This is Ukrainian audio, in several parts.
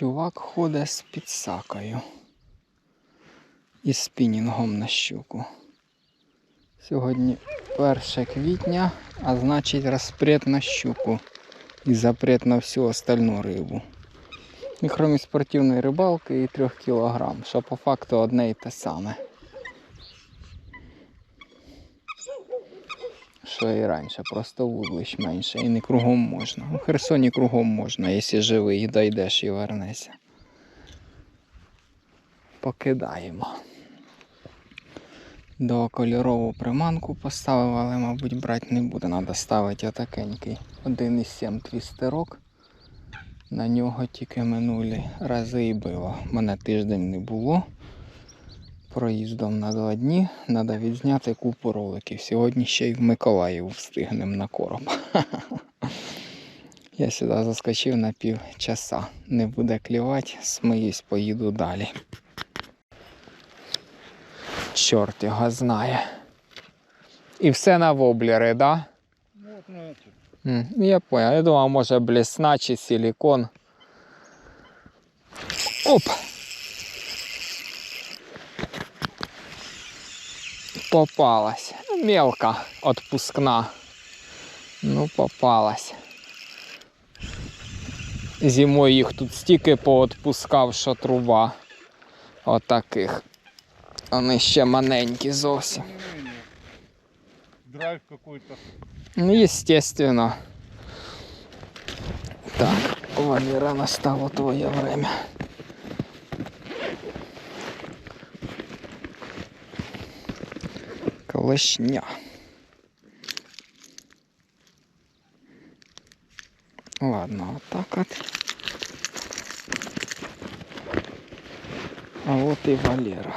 Чувак ходить з підсакою і спінінгом на щуку. Сьогодні 1 квітня, а значить розпрет на щуку і запрет на всю остальну рибу. І крім спортивної рибалки і 3 кг, що по факту одне і те саме. Що і раніше, просто вудлищ менше і не кругом можна. У Херсоні кругом можна, якщо живий, дойдеш і вернешся. Покидаємо. Двокольорову приманку поставив, але, мабуть, брати не буде. Треба ставити отакенький 1,7 твістерок. На нього тільки минулі рази і било. Мене тиждень не було. Проїздом на два дні треба відзняти купу роликів. Сьогодні ще й в Миколаїв встигнемо на короб. Я сюди заскочив на півчаса. Не буде клівати, смиюсь, поїду далі. Чорт його знає. І все на воблери, да? Ну, Я понял. Я думав, може блесна чи силикон. Оп! Попалась. Мелко отпускна. Ну, попалась. Зимою їх тут стільки поотпускав, що труба. Отаких. Вони ще маленькі зовсім. Драйв какой-то. Ну, естественно. Так, Валера, настало твоє время. Колешня. Ладно, вот так вот. А вот и Валера.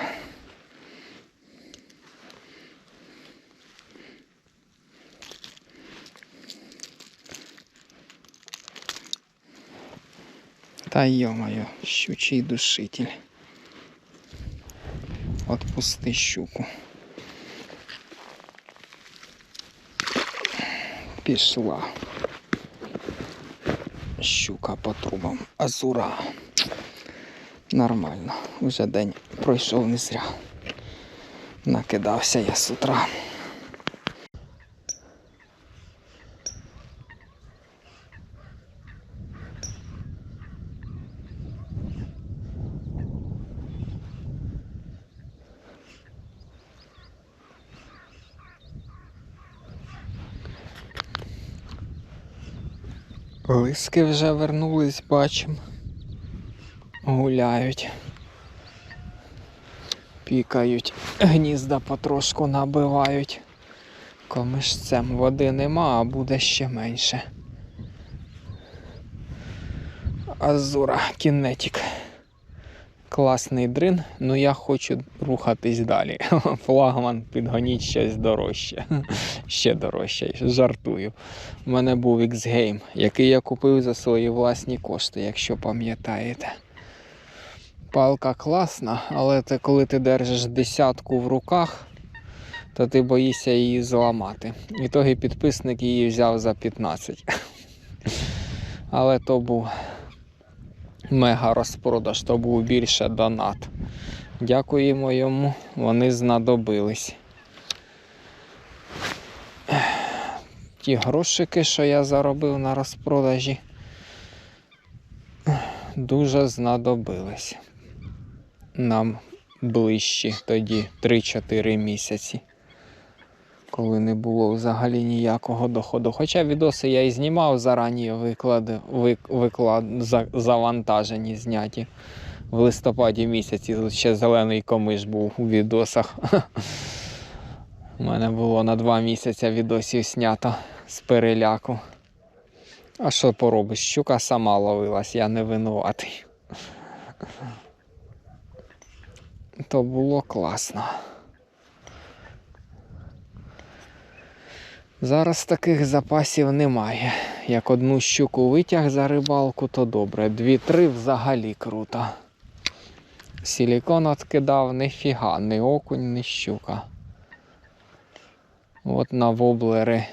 Та ё-моё, щучий душитель. Отпусти щуку. Пішла. Щука по трубам. Азура. Нормально. Уже день пройшов не зря. Накидався я з утра. Лиски вже вернулись, бачимо. Гуляють. Пікають, гнізда потрошку набивають. Комишцем води нема, а буде ще менше. Азура, кінетик. Класний дрин, ну я хочу рухатись далі. Флагман підгоніть щось дорожче. Ще дорожче, жартую. У мене був X-Game, який я купив за свої власні кошти, якщо пам'ятаєте. Палка класна, але ти, коли ти держиш десятку в руках, то ти боїшся її зламати. В ітогі підписник її взяв за 15. Але то був мега розпродаж, то був більше донат. Дякуємо йому, вони знадобились. Ті грошики, що я заробив на розпродажі, дуже знадобились. Нам ближчі тоді 3-4 місяці, коли не було взагалі ніякого доходу. Хоча відоси я і знімав зарані виклади, виклад, завантажені, зняті. В листопаді місяці ще зелений комиш був у відосах. У мене було на два місяці відосів знято з переляку. А що поробиш? Щука сама ловилась, я не винуватий. То було класно. Зараз таких запасів немає. Як одну щуку витяг за рибалку, то добре. Дві-три взагалі круто. Силікон откидав ніфіга, ні окунь, ні щука. От на воблери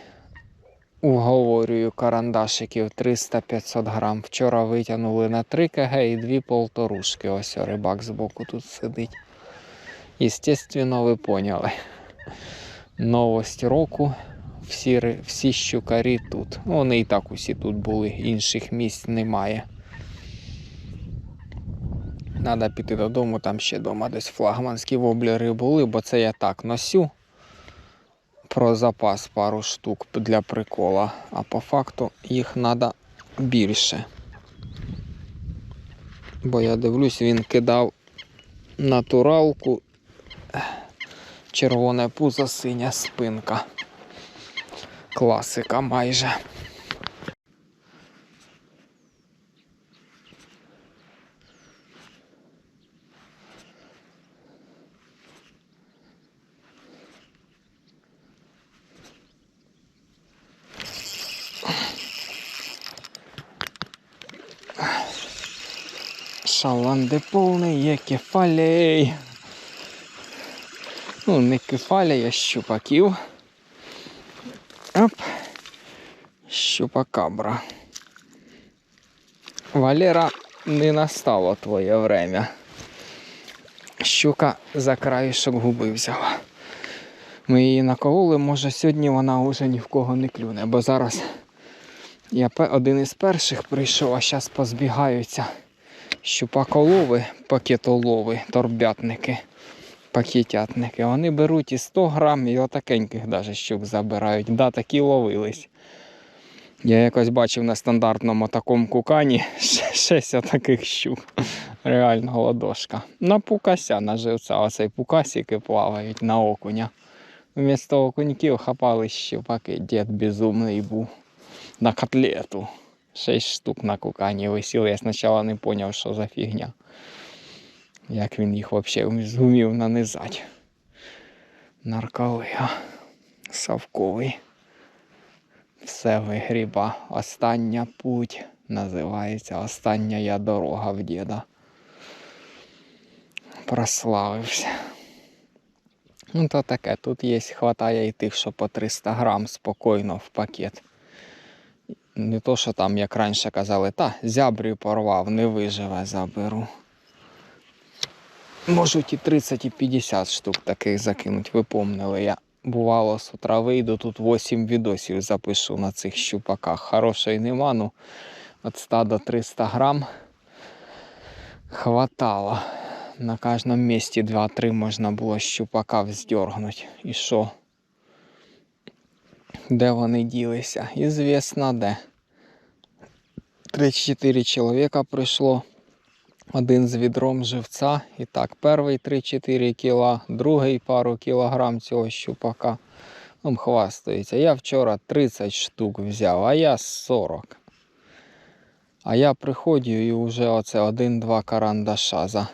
уговорюю карандашиків 300-500 грам. Вчора витягнули на 3 кг і дві полторушки. Ось рибак збоку тут сидить. Естественно, ви поняли. Новость року. Всі, всі щукарі тут. Ну, Вони і так усі тут були, інших місць немає. Надо піти додому, там ще вдома десь флагманські воблери були, бо це я так носю про запас пару штук для прикола, а по факту їх треба більше. Бо я дивлюсь, він кидав натуралку, червоне пузо, синя спинка. Класика майже. Шаланди повний є кефалей. Ну, не кефалей, а щупаків. Оп. Щупакабра. Валера, не настало твоє время. Щука за краєшок губи взяла. Ми її накололи, може сьогодні вона вже ні в кого не клюне, бо зараз я один із перших прийшов, а зараз позбігаються щупаколови, пакетолови, торбятники, пакетятники. Вони беруть і 100 грам, і отакеньких даже щук забирають. Да, такі ловились. Я якось бачив на стандартному такому кукані 6 таких щук. Реально ладошка. На пукася, на живця. Оцей пукасики плавають на окуня. Вмісто окуньків хапали щупаки, дід безумний був. На котлету. Шість штук на кукані висіли. Я спочатку не зрозумів, що за фігня. Як він їх взагалі зумів нанизати. Нарколига. Савковий. Все вигріба. Остання путь. Називається Остання я дорога в діда. Прославився. Ну, то таке, тут є, хватає і тих, що по 300 грам спокійно в пакет. Не то, що там, як раніше казали, та зябрю порвав, не виживе, заберу. Можуть і 30, і 50 штук таких закинуть. Ви помнили, я бувало з утра вийду, тут 8 відосів запишу на цих щупаках. Хорошої нема, ну 100 до 300 грам хватало. На кожному місці 2-3 можна було щупака вздергнути. І що? Де вони ділися? Ізвісно де. 3-4 чоловіка прийшло. Один з відром живця. І так, перший 3-4 кіла, другий пару кілограм цього щупака. Там хвастаються. Я вчора 30 штук взяв, а я 40. А я приходжу і вже оце один-два карандаша за,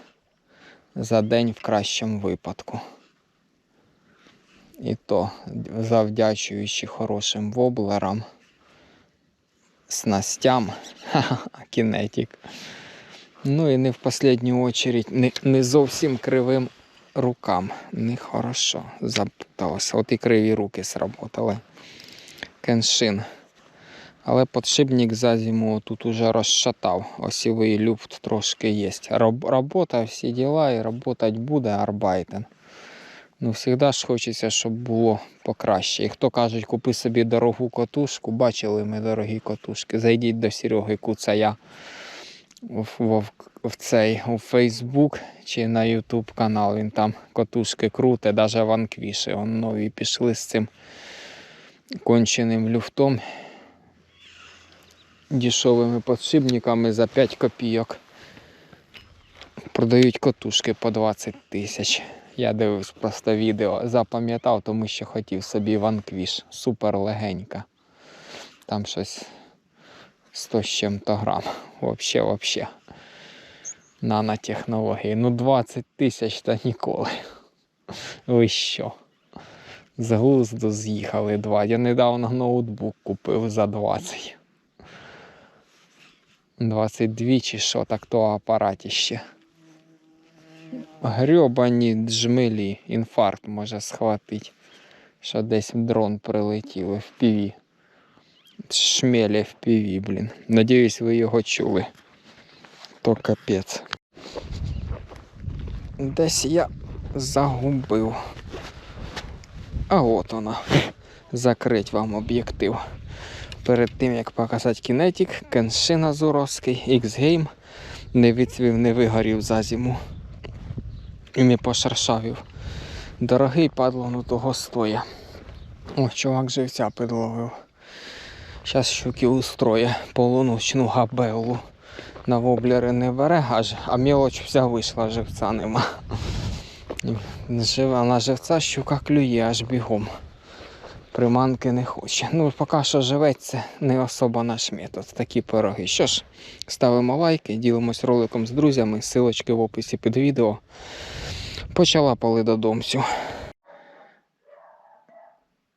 за день в кращому випадку. І то завдячуючи хорошим воблерам, снастям, кінетик. Ну і не в останню очередь не, не зовсім кривим рукам. Нехорошо запуталося. От і криві руки сработали. Кеншин. Але подшипник за зиму тут уже розшатав. Осівий люфт трошки є. Роб, робота, всі діла і працювати буде арбайтен. Ну, завжди ж хочеться, щоб було покраще. І хто кажуть, купи собі дорогу котушку, бачили ми дорогі котушки. Зайдіть до Сереги Куцая в, в, цей у Фейсбук чи на Ютуб канал. Він там котушки круте, навіть ванквіші. Он нові пішли з цим конченим люфтом. Дешевими подшипниками за 5 копійок. Продають котушки по 20 тисяч. Я дивився просто відео, запам'ятав, тому що хотів собі ванквіш. Супер легенька. Там щось 100 з чим-то грам. Вообще, вообще. Нанотехнології. Ну 20 тисяч та ніколи. Ви що? З глузду з'їхали два. Я недавно ноутбук купив за 20. 22 чи що, так то апараті ще. Грьобані джмелі, інфаркт може схватити, що десь дрон прилетів в піві. В піві, блін. Надіюсь, ви його чули. То капець. Десь я загубив. А от вона. Закрить вам об'єктив. Перед тим як показати кінетик, Кеншин Азуровський, X-Game не відцвів, не вигорів за зиму. І не пошаршавів. Дорогий падло, ну того стоя. О, чувак живця підловив. Щас щуки устроє полуночну габелу. На воблери не бере, аж, а мелоч вся вийшла, живця нема. Жива на живця щука клює аж бігом. Приманки не хоче. Ну, поки що живеться, не особо наш метод. Такі пироги. Що ж, ставимо лайки, ділимось роликом з друзями, силочки в описі під відео. Почала пали додомцю.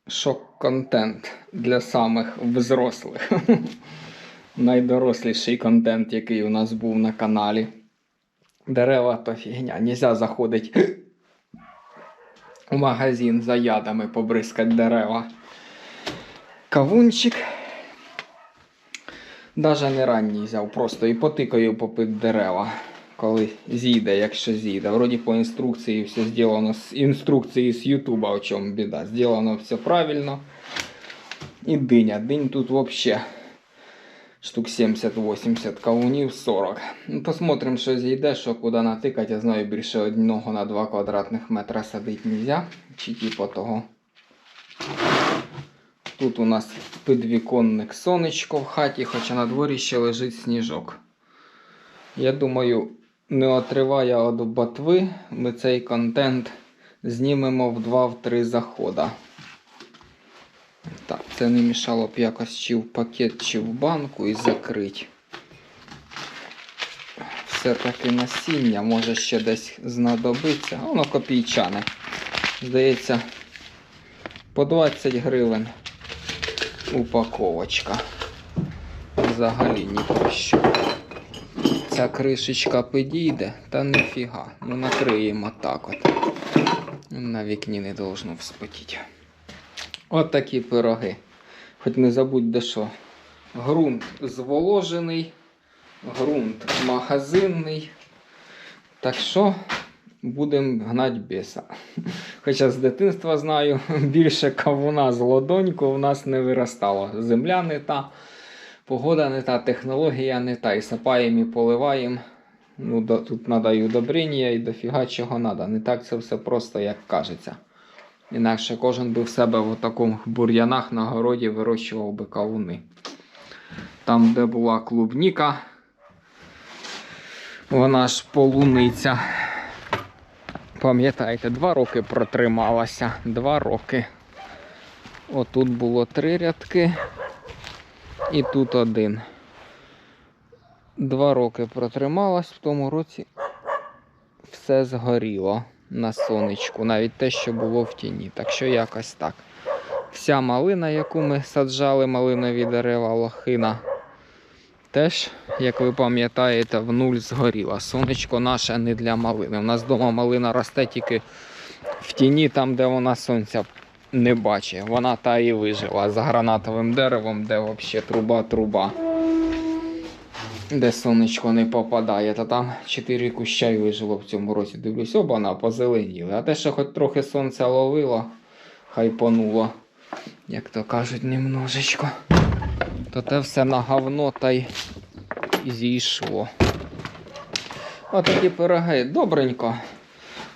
Шок-контент для самих взрослих. Найдоросліший контент, який у нас був на каналі. Дерева то фігня. Нельзя заходить в магазин за ядами побризкати дерева. Кавунчик. Даже не ранній взяв, просто і потикаю попит дерева, коли зійде, якщо зійде. Вроді по інструкції все зроблено з інструкції з Ютуба, в чому біда. Зроблено все правильно. І диня. Динь тут взагалі штук 70-80, кавунів 40. Ну, посмотрим, що зійде, що куди натикати. Я знаю, більше одного на 2 квадратних метра садити нельзя. Чи типу того. Тут у нас підвіконник сонечко в хаті, хоча на дворі ще лежить сніжок. Я думаю, не отриває від ботви, ми цей контент знімемо в 2-3 захода. Так, це не мішало б якось чи в пакет, чи в банку і закрити. Все-таки насіння може ще десь знадобиться. Воно копійчане. Здається, по 20 гривень упаковочка. Взагалі ні про що. Ця кришечка підійде, та ніфіга. Ну накриємо так от. На вікні не должно вспотіти. От такі пироги. Хоч не забудьте, що ґрунт зволожений, ґрунт магазинний. Так що будемо гнати біса. Хоча з дитинства знаю, більше кавуна з ладоньку в нас не виростало. Земля не та, погода не та, технологія не та. І сапаємо, і поливаємо. Ну, до, тут треба і удобрення, і дофіга чого треба. Не так це все просто, як кажеться. Інакше кожен би в себе в такому бур'янах на городі вирощував би кавуни. Там, де була клубніка, вона ж полуниця. Пам'ятаєте, два роки протрималася. Два роки. Отут було три рядки. І тут один. Два роки протрималась, в тому році все згоріло на сонечку, навіть те, що було в тіні. Так що якось так. Вся малина, яку ми саджали, малинові дерева, лохина, теж, як ви пам'ятаєте, в нуль згоріла. Сонечко наше не для малини. У нас вдома малина росте тільки в тіні, там, де вона сонця не бачить. Вона та і вижила за гранатовим деревом, де взагалі труба-труба. Де сонечко не попадає, та там 4 куща й вижило в цьому році. Дивлюсь, вона позеленіли. А те, що хоч трохи сонця ловило, хайпонуло, як то кажуть, немножечко. То те все на говно та й зійшло. Отакі пироги. Добренько.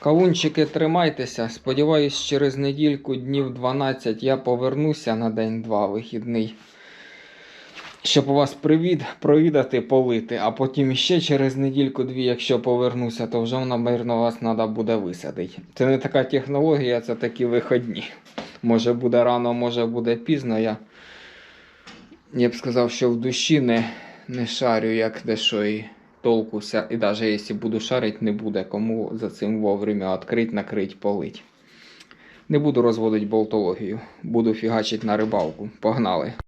Кавунчики, тримайтеся. Сподіваюсь, через недільку, днів 12 я повернуся на день-два вихідний. Щоб у вас привід, провідати, полити, а потім ще через недільку-дві, якщо повернуся, то вже, напевно, вас треба буде висадити. Це не така технологія, це такі виходні. Може буде рано, може буде пізно. Я, я б сказав, що в душі не, не шарю, як де що і толкуся. І навіть якщо буду шарити, не буде кому за цим вовремя відкрити, накрити, полить. Не буду розводити болтологію, буду фігачити на рибалку. Погнали!